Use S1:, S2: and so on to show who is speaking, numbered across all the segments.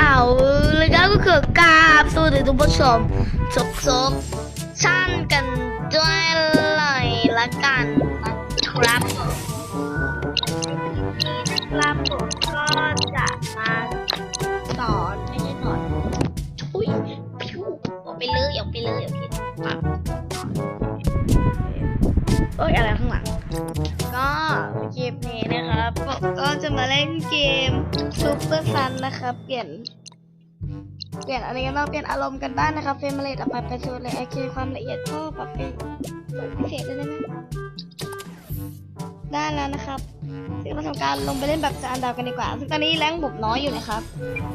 S1: เอาแล้วก็คือกราบสวัสดีทุกผู้ชมทุกทุกๆท่านกันด้วยเลยละกันนะครับครับ ก็จะมาเล่นเกมซูเปอร์ซันนะครับ เปลี่ยน เปลี่ยนอะไรกันบ้างเปลี่ยนอารมณ์กันบ้างนะครับ เฟรมเรทอัพไปสูเลยโอเคความละเอียดก็ปรับเป็นพิเศษได้ไหมได้แล้วนะครับซึ่งเราทำการลงไปเล่นแบบจานดาวกันดีกว่า ซึ่งตอนนี้แรงบุบน้อยอยู่นะครับ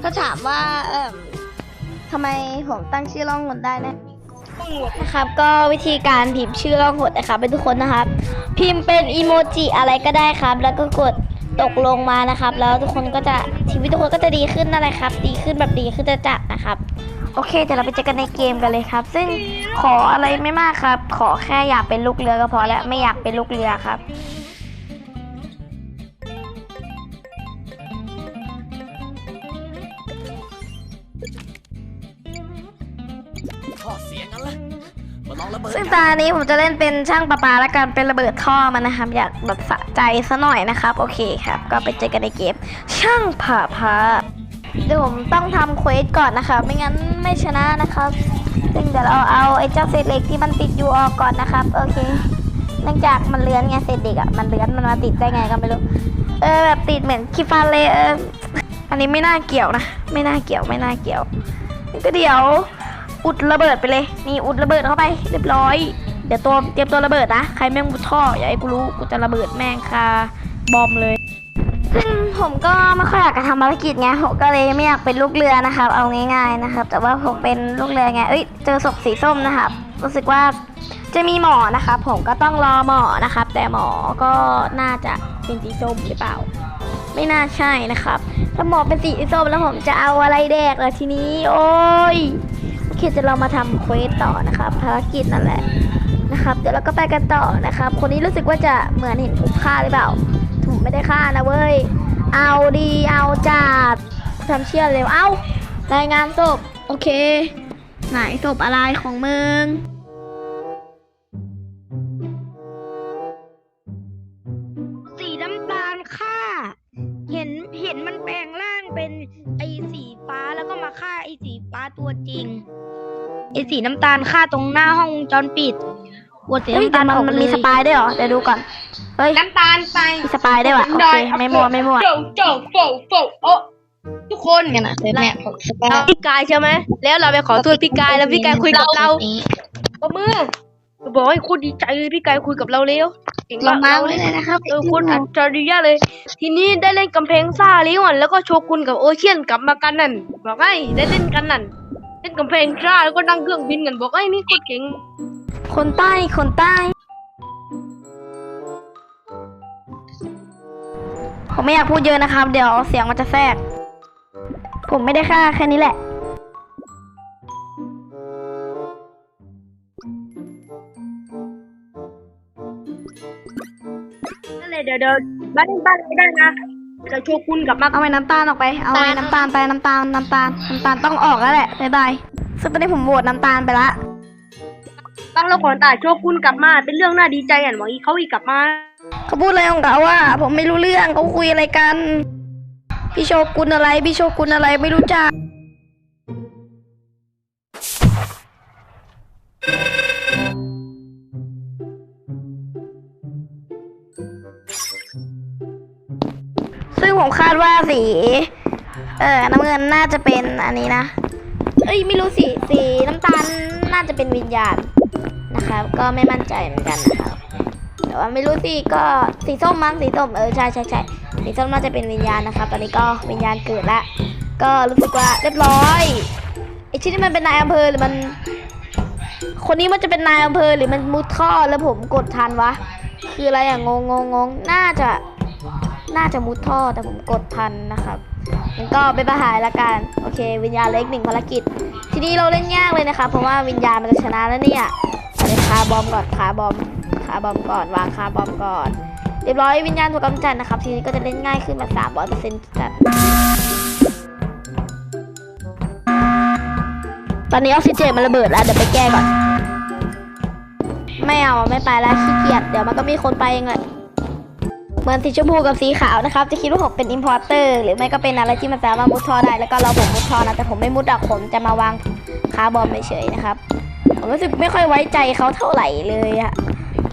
S1: ถ้าถามว่าเอ่มทำไมผมตั้งชื่อล่องหนได้นะนะครับ ก็วิธีการพิมพ์ชื่อล่องหนนะครับเป็นทุกคนนะครับ พิมพ์เป็นอีโมจิอะไรก็ได้ครับ แล้วก็กด ตกลงมานะครับ แล้วทุกคนก็จะชีวิตทุกคนก็จะดีขึ้นนั่นแหละครับ ดีขึ้นแบบดีขึ้นจะจัดนะครับ โอเคเดี๋ยวเราไปเจอกันในเกมกันเลยครับ ซึ่งขออะไรไม่มากครับ ขอแค่อยากเป็นลูกเรือก็พอแล้วไม่อยากเป็นลูกเรือครับ ซึ่งตานี้ผมจะเล่นเป็นช่างประปาและกันเป็นระเบิดท่อมันนะครับ อยากแบบสะใจซะหน่อยนะครับ โอเคครับ ก็ไปเจอกันในเกม ช่างผ่าพาเดี๋ยวผมต้องทำเควสก่อนนะครับ ไม่งั้นไม่ชนะนะครับซึ่งเดี๋ยวเราเอาไอ้เจ้าเศษเหล็กที่มันติดอยู่ออกก่อนนะครับ โอเค เนื่องจากมันเลื้อนไงเศษเหล็กอะมันเลื้อนมันมาติดได้ไงก็ไม่รู้ เออแบบติดเหมือนคีฟาเลยเอออันนี้ไม่น่าเกี่ยวนะ ไม่น่าเกี่ยวไม่น่าเกี่ยวก็เดี๋ยว อุดระเบิดไปเลย นี่อุดระเบิดเข้าไปเรียบร้อย เดี๋ยวตัวเตรียมตัวระเบิดนะ ใครแม่งมุดท่ออย่าให้กูรู้ กูจะระเบิดแม่งคาบอมเลย ซึ่งผมก็ไม่ค่อยอยากจะทำภารกิจไง ผมก็เลยไม่อยากเป็นลูกเรือนะครับ เอาง่ายๆนะครับ แต่ว่าผมเป็นลูกเรือไง เอ้ย เจอศพสีส้มนะครับ รู้สึกว่าจะมีหมอนะครับผมก็ต้องรอหมอนะครับ แต่หมอก็น่าจะเป็นสีส้มหรือเปล่า ไม่น่าใช่นะครับ ถ้าหมอเป็นสีส้มแล้วผมจะเอาอะไรแดกเลยทีนี้ โอ้ย โอเคจะเรามาทำเควสต่อนะครับภารกิจนั่นแหละนะครับ เดี๋ยวเราก็ไปกันต่อนะครับ คนนี้รู้สึกว่าจะเหมือนเห็นผมฆ่าหรือเปล่าถูกไม่ได้ฆ่านะเว้ย เอาดีเอาจัดทำเชื่อเร็วเอารายงานศพโอเค ไหนศพอะไรของมึง
S2: อ้สีน้ำตาลฆ่าตรงหน้าห้องวงจรปิดปวดสี
S1: เฮ้ย
S2: น้ำ
S1: แต่
S2: ตาล
S1: มัน
S2: ออก
S1: มัน
S2: เล
S1: มี
S2: ย
S1: สปายด้วยเหรอเดี๋ยวดูก่อนเฮ้ย
S2: น้ำตาลไป
S1: มีสปายด้วยว่ะโอเคไม่มั่วไม่มั่ว
S2: โจโจโจโจโอ้ทุกคนกันนะเซฟเนี่ยผมสปายพี่กายใช่ไหมแล้วเราไปขอโทษพี่กายแล้วพี่กายคุยกับเราปมือบอกให้คุณดีใจเลยพี่กายคุยกับเราแล้วเก่ง
S1: ลงมา
S2: เรา
S1: เลยนะครับ
S2: เออคุณอัจฉริยะเลย ทีนี้ได้เล่นกำแพงซ่าแล้วอะแล้วก็โชกุนกับโอเชียนกลับมากันนั่นบอกไอ้ได้เล่นกันนั่น เล่นกำแพงซ่าแล้วก็นั่งเครื่องบินกันบอกไอ้นี่โคตรเก่ง
S1: คนใต้ คนใต้ ผมไม่อยากพูดเยอะนะครับ เดี๋ยวเสียงมันจะแทรก ผมไม่ได้ฆ่าแค่นี้แหละ
S2: นั่นเลยเดี๋ยวเดี๋ยวบ้านบ้านไม่ได้นะ เดี๋ยวโชกุนกลับมา
S1: เอาไว้น้ำตาลออกไป เอาไว้น้ำตาลไปน้ำตาลน้ำตาลน้ำตาลต้องออกแล้วแหละบ๊ายบายซึ่งตอนนี้ผมโหวตน้ำตาลไปละ
S2: ตั้งแล้วก่อนตายโชกุนกลับมา เป็นเรื่องน่าดีใจอะหวังอีกเขาอีกกลับมา
S1: เขาพูดอะไรของเขาว่า ผมไม่รู้เรื่องเขาคุยอะไรกัน พี่โชกุนอะไร พี่โชกุนอะไรไม่รู้จัก ว่าสี เออน้ำเงินน่าจะเป็นอันนี้นะ เอ้ยไม่รู้สิสีน้ำตาลน่าจะเป็นวิญญาณนะครับ ก็ไม่มั่นใจเหมือนกันนะครับแต่ว่าไม่รู้สิก็สีส้มมั้งสีส้มเออใช่ใช่ใช่สีส้มน่าจะเป็นวิญญาณนะครับ ตอนนี้ก็วิญญาณเกิดละก็รู้สึกว่าเรียบร้อยไอชิ้นนี้มันเป็นนายอำเภอหรือมัน คนนี้มันจะเป็นนายอำเภอหรือมันมุดท่อแล้วผมกดทันวะ คืออะไรอะงงงงงงน่าจะ น่าจะมุดท่อแต่ผมกดทันนะครับงั้นก็ไปประหายละกัน โอเค วิญญาณเล็กหนึ่งภารกิจ ทีนี้เราเล่นยากเลยนะคะเพราะว่าวิญญาณมันจะชนะแล้วเนี่ยเอาคาบอมก่อนคาบอมคาบอมก่อน วางคาบอมก่อน เรียบร้อยวิญญาณถูกกำจัดนะครับ ทีนี้ก็จะเล่นง่ายขึ้นแบบสามร้อยเปอร์เซ็นต์จัดตอนนี้ออกซิเจนมันระเบิดแล้วเดี๋ยวไปแก้ก่อน ไม่เอาไม่ไปแล้วขี้เกียจเดี๋ยวมันก็มีคนไปเองแหละ เหมือนสีชมพูกับสีขาวนะครับ จะคิดว่าผมเป็นอิมพอร์เตอร์หรือไม่ก็เป็นอะไรที่มันสามารถมุดท่อได้ แล้วก็เราผมมุดท่อนะ แต่ผมไม่มุดอะผมจะมาวางคาร์บอมเฉยๆนะครับ ผมรู้สึกไม่ค่อยไว้ใจเขาเท่าไหร่เลยอะ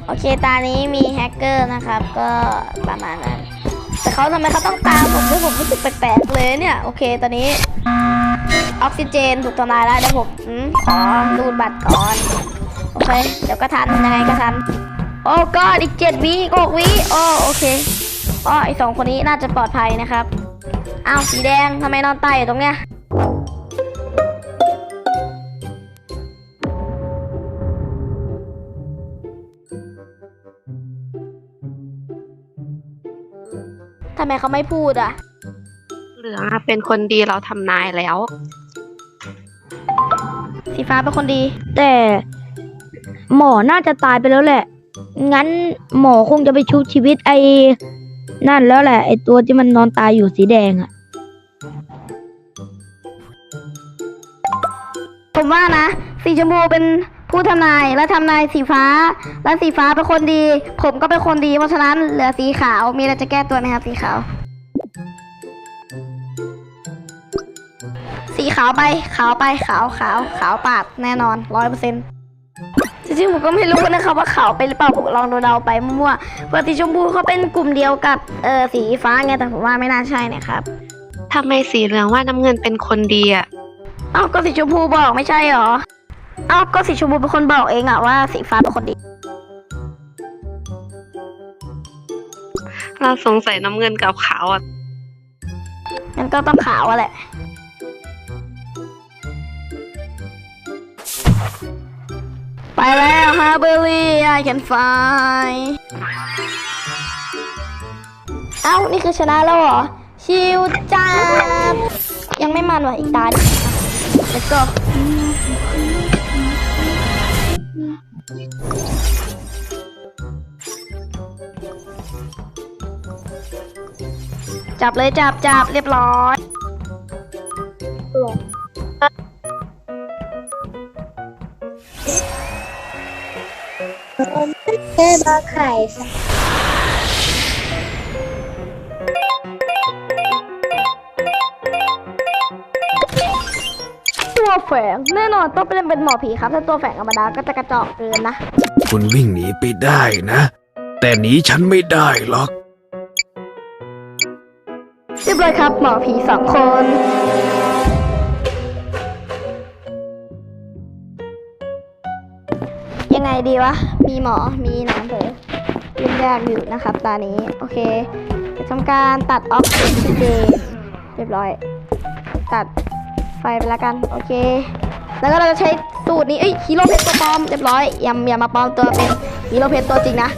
S1: โอเค ตานี้มีแฮกเกอร์นะครับ ก็ประมาณนั้น แต่เขาทำไมเขาต้องตามผมด้วยผมรู้สึกแปลกๆเลยเนี่ย โอเค ตอนนี้ออกซิเจนถูกทำลายแล้วเดี๋ยวผมอืมขอรูดบัตรก่อน โอเค เดี๋ยวก็ทันยังไงก็ทัน โอ้ก็อีกเจ็ดวิอีกหกวิโอ้โอเคอ๋อไอสองคนนี้น่าจะปลอดภัยนะครับอ้าวสีแดงทำไมนอนตายอยู่ตรงเนี้ยทำไมเขาไม่พูดอะ
S3: เหลืองอะเป็นคนดีเราทำนายแล้ว
S1: สีฟ้าเป็นคนดี
S2: แต่หมอน่าจะตายไปแล้วแหละ งั้นหมอคงจะไปชุบชีวิตไอ้นั่นแล้วแหละ ไอ้ตัวที่มันนอนตายอยู่สีแดงอะ
S1: ผมว่านะ สีชมพูเป็นผู้ทำนายและทำนายสีฟ้า และสีฟ้าเป็นคนดี ผมก็เป็นคนดีเพราะฉะนั้นเหลือสีขาวมีอะไรจะแก้ตัวไหมครับสีขาว สีขาวไปขาวไปขาวขาวขาวปาดแน่นอนร้อยเปอร์เซ็นต์ จริงๆผมก็ไม่รู้นะครับว่าขาวไปหรือเปล่าผมลองเดาๆไปมั่วๆเพราะสีชมพูเขาเป็นกลุ่มเดียวกับเออสีฟ้าไงแต่ผมว่าไม่น่าใช่นะครับ
S3: ทำไมสีเหลืองว่าน้ำเงินเป็นคนดีอะ
S1: เอ้าก็สีชมพูบอกไม่ใช่หรอเอ้าก็สีชมพูเป็นคนบอกเองอะว่าสีฟ้าเป็นคนดี
S3: เราสงสัยน้ำเงินกับขาวอะ
S1: งั้นก็ต้องขาวอะแหละ ไปแล้วฮาเบอรี่ I can fly เอ้า นี่คือชนะแล้วเหรอ ชิวจัดยังไม่มันว่ะอีกตาดิ let's go จับเลยจับจับเรียบร้อย
S4: แค่มาไข่สัก
S1: ตัวแฝงแน่นอนต้องเป็นเป็นหมอผีครับ ถ้าตัวแฝงธรรมดาก็จะกระจอกเกินนะ
S5: คุณวิ่งหนีไปได้นะ แต่หนีฉันไม่ได้หรอก
S1: เรียบร้อยครับ หมอผีสองคน ยังไงดีวะ มีหมอ มีหนังเผลอยุ่งยากอยู่นะครับตานี้ โอเคจะทำการตัดออกซิเจนเรียบร้อย ตัดไฟไปแล้วกัน โอเค แล้วก็เราจะใช้สูตรนี้ เอ้ยฮีโร่เพชรตัวปลอม เรียบร้อย อย่าอย่ามาปลอมตัวเป็นฮีโร่เพชรตัวจริงนะ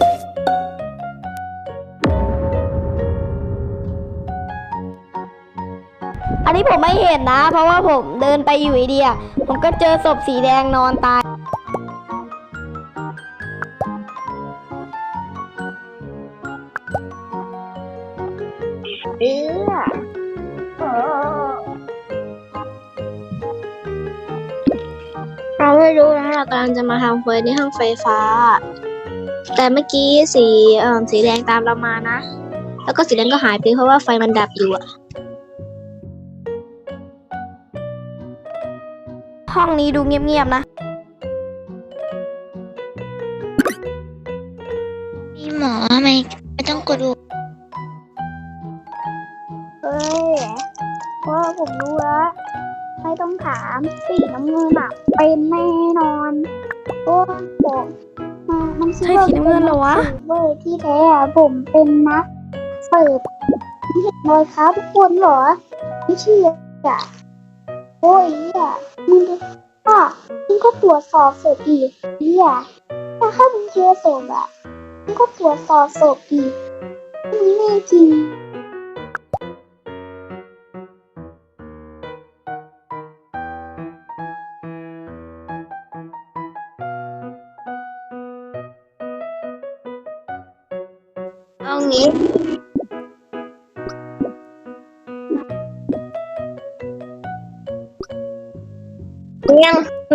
S1: อันนี้ผมไม่เห็นนะ เพราะว่าผมเดินไปอยู่ไอเดีๆอะผมก็เจอศพสีแดงนอนตายา
S4: กำลังจะมาทำเควสในห้องไฟฟ้า แต่เมื่อกี้สีเอ่อสีแดงตามเรามานะ แล้วก็สีแดงก็หายไปเพราะว่าไฟมันดับอยู่อะ
S1: ห้องนี้ดูเงียบๆนะ
S4: มีหมอไม่ไม่ต้องกดดูเฮ้ยเพราะว่าผมรู้แล้วไม่ต้องถามสีน้ำเงินอะ เป็นแน่นอน โอ้ผมมัน
S1: ใช่สีน้ำเงินเหรอวะ
S4: เว้ยที่แท้อะผมเป็นนักเสิร์ฟเห็นรอยเท้าทุกคนเหรอไม่เชื่ออะโอ้ยอะมึงก็มึงก็ตรวจสอบศพอีกเนี่ยถ้าข้ามึงเจอศพอะมึงก็ตรวจสอบศพอีกมึงแน่จริง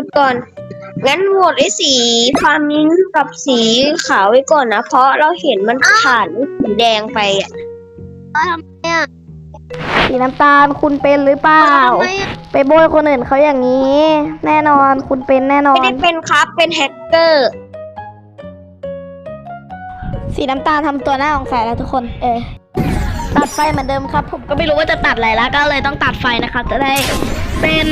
S6: ดก่อน งั้นโหวตไอ้สีฟามิงกับสีขาวไว้ก่อนนะ เพราะเราเห็นมันขาดไอ้สีแดงไปอะ
S1: สีน้ำตาลคุณเป็นหรือเปล่าไปโบยคนอื่นเขาอย่างนี้ แน่นอนคุณเป็นแน่นอ
S6: ไม่
S1: น
S6: ได้เป็นครับเป็นแฮกเกอร์
S1: สีน้ำตาลทำตัวหน้าสงสัยแล้วทุกคน เออ ตัดไฟเหมือนเดิมครับ ผมก็ไม่รู้ว่าจะตัดอะไรแล้วก็เลยต้องตัดไฟนะครับจะได้เป็น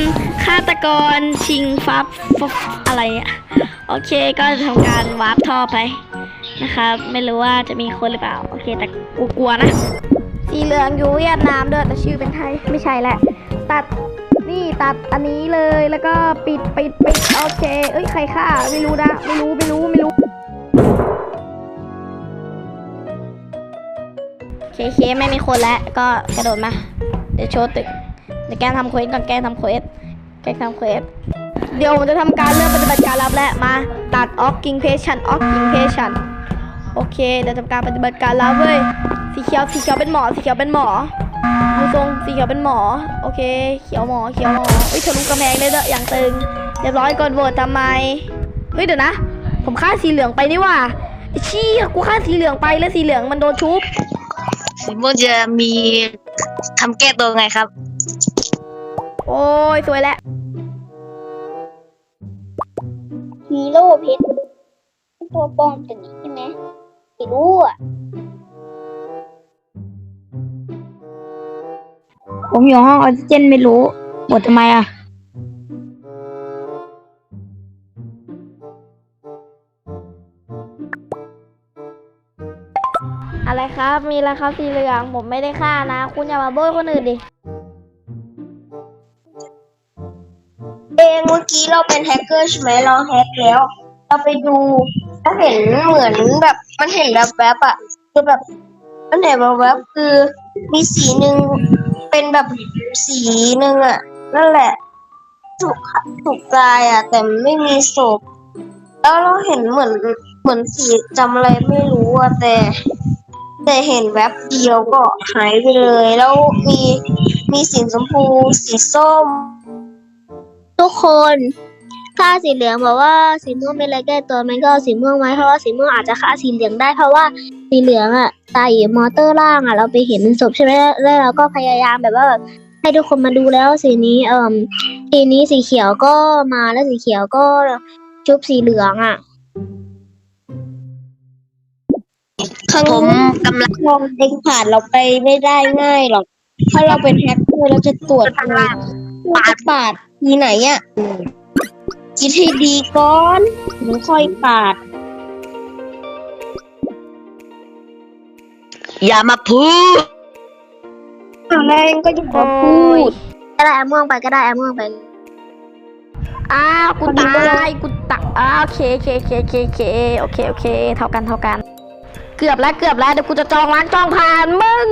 S1: ฆาตกรชิงฟับฟับอะไรอะโอเคก็จะทำการวาร์ปท่อไปนะครับ ไม่รู้ว่าจะมีคนหรือเปล่า โอเค แต่กูกลัวนะ สีเหลืองอยู่เวียดนามด้วยแต่ชื่อเป็นไทยไม่ใช่แหละ ตัดนี่ตัดอันนี้เลยแล้วก็ปิดปิดปิดโอเค เอ้ยใครฆ่าไม่รู้นะ ไม่รู้ไม่รู้ไม่รู้ เคไม่มีคนแล้วก็กระโดดมา เดี๋ยวโชว์ตึกเดี๋ยวแกทำเควสก่อนแกทำเควสแกทำเควสเดี๋ยวผมจะทำการเริ่มปฏิบัติการรับแล้วมาตัดออกกิงเพชันออกกิงเพชันโอเคเดี๋ยวทำการปฏิบัติการรับเว้ยสีเขียวสีเขียวเป็นหมอสีเขียวเป็นหมอดูทรงสีเขียวเป็นหมอโอเค เขียวหมอเขียวหมอเฮ้ยทะลุกระแพงเลยเด้ออย่างตึงเรียบร้อยก่อนโหวตทำไมเฮ้ยเดี๋ยวนะ ผมฆ่าสีเหลืองไปนี่ว่าชี้ยกูฆ่าสีเหลืองไปแล้วสีเหลืองมันโดนชุบ
S6: สีม่วงจะมีทำแก้ตัวไงครับ
S1: โอ้ย สวยแล้ว
S4: ฮีโร่เพชรตัวปลอมตัวนี้ใช่ไหมไม่รู้อะ
S2: ผมอยู่ห้องออกซิเจนไม่รู้หมดทำไมอะ
S1: มีอะไรครับสีเหลืองผมไม่ได้ฆ่านะ คุณอย่ามาโบยคนอื่นดิ
S6: เองเมื่อกี้เราเป็นแฮกเกอร์ใช่ไหมเราแฮกแล้ว เราไปดูแล้วเห็นเหมือนแบบมันเห็นแบบแบบๆอะคือแบบมันเห็นแบบแบบๆคือมีสีหนึ่งเป็นแบบสีหนึ่งอะนั่นแหละถูกฆ่าถูกตายอะแต่ไม่มีศพแล้วเราเห็นเหมือนเหมือนสีจำอะไรไม่รู้อะแต่ แต่เห็นแวบเดียวก็หายไปเลย แล้วมีมีสีชมพู สีส้ม
S4: ทุกคนถ้าสีเหลืองบอกว่าสีม่วงเป็นอะไรแก้ตัวมันก็เอาสีม่วงไว้เพราะว่าสีม่วงอาจจะฆ่าสีเหลืองได้เพราะว่าสีเหลืองอะตายอยู่มอเตอร์ล่างอะเราไปเห็นศพใช่ไหมแล้วเราก็พยายามแบบว่าแบบให้ทุกคนมาดูแล้วสีนี้เอ่มสีนี้สีเขียวก็มาแล้วสีเขียวก็ชุบสีเหลืองอะ
S6: ผมกำลัง มองเด็กผ่านเราไปไม่ได้ง่ายหรอก ถ้าเราเป็นแฮกเกอร์เราจะตรวจเลยปาดปาดทีไหนอะคิดให้ดีก่อนถึงค่อยปาด อย่ามาพูดแรงก็จะมาพูด
S4: ก็ได้แอมม่วงไปก็ได้แอมม่วงไป
S1: อ้าวกูตายกูตายอ้าวโอเคโอเคโอเคโอเคโอเคโอเคโอเคเท่ากันเท่ากัน เกือบแล้วเกือบแล้วเดี๋ยวกูจะจองร้านจองผ่านมึง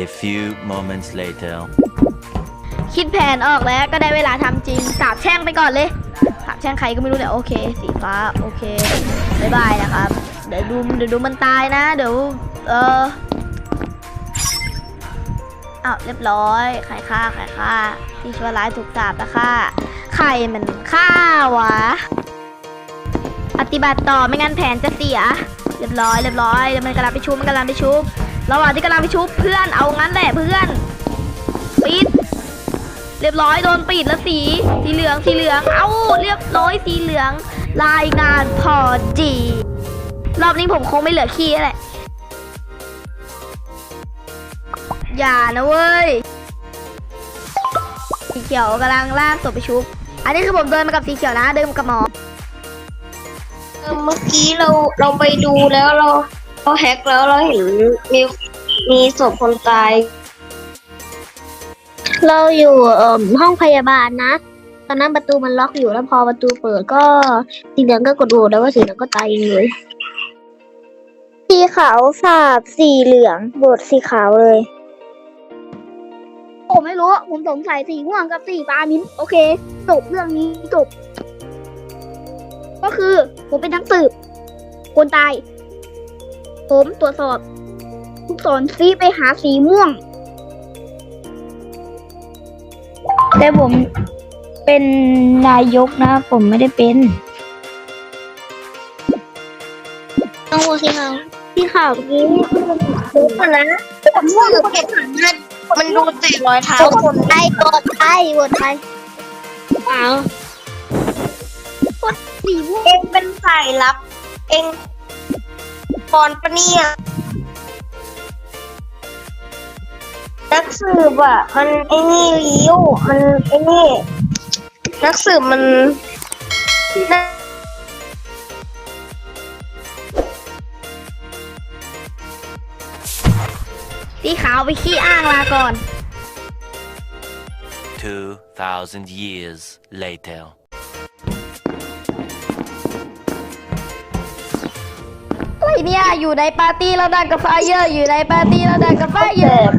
S7: A few moments later.
S1: คิดแผนออกแล้วก็ได้เวลาทำจริงสาบแช่งไปก่อนเลยสาบแช่งใครก็ไม่รู้เนี่ยโอเค สีฟ้าโอเคบายบายนะครับ เดี๋ยวดูเดี๋ยวดูมันตายนะ เดี๋ยวเอออ้าวเรียบร้อยใครฆ่าใครฆ่า ที่ชั่วร้ายถูกสาบนะฆ่าใครมันฆ่าวะ ปฏิบัติต่อไม่งั้นแผนจะเสีย เรียบร้อยเรียบร้อยเดี๋ยวมันกำลังไปชุบมันกำลังไปชุบระหว่างที่กำลังไปชุบเพื่อนเอางั้นแหละเพื่อนปิดเรียบร้อยโดนปิดแล้วสีสีเหลืองสีเหลืองเอ้าเรียบร้อยสีเหลือง รายงานพอดีรอบนี้ผมคงไม่เหลือขี้แหละอย่านะเว้ย ขียวกำลังลากศพไปชุบ อันนี้คือผมเดินมากับสีเขียวนะ เดินมากับหมอ
S6: เออเมื่อกี้เราเราไปดูแล้วเราเราแฮกแล้วเราเห็นมีมีศพคนตาย
S4: เราอยู่เอ่มห้องพยาบาลนะ ตอนนั้นประตูมันล็อกอยู่แล้วพอประตูเปิดก็สีเหลืองก็กดโหวตแล้วว่าสีเหลืองก็ตายเองเลยสีขาวสาบสีเหลืองโหวตสีขาวเลย ผมไม่รู้ ผมสงสัยสีม่วงกับสีฟ้ามิ้น โอเค จบเรื่องนี้จบ ก็คือผมเป็นทั้งสืบ คนตาย ผมตรวจสอบลูกศรซีไปหาสีม่วง
S2: แต่ผมเป็นนายกนะ ผมไม่ได้เป็น
S4: ต้องโหวตสีขาวสีขาวนี้
S6: รู้ป่ะนะผมว่าเก็บมัน มันดูแต่รอยเท้าคน
S4: ไอ้โหวตไอ้โหวตไอ้ขาวสีม่วง
S6: เองเป็นสายลับ เองปอนปะเนี่ยนักสืบอะ มันไอ้นี่ริ้วมันไอ้นี่ นักสืบมันนัก
S1: สีขาวไปขี้อ้างลาก่อน
S7: 2,000 years later.
S1: อะไรเนี่ยอยู่ในปาร์ตี้แล้วดังกับไฟเยอร์อยู่ในปาร์ตี้แล้วดังกับไฟเยอร์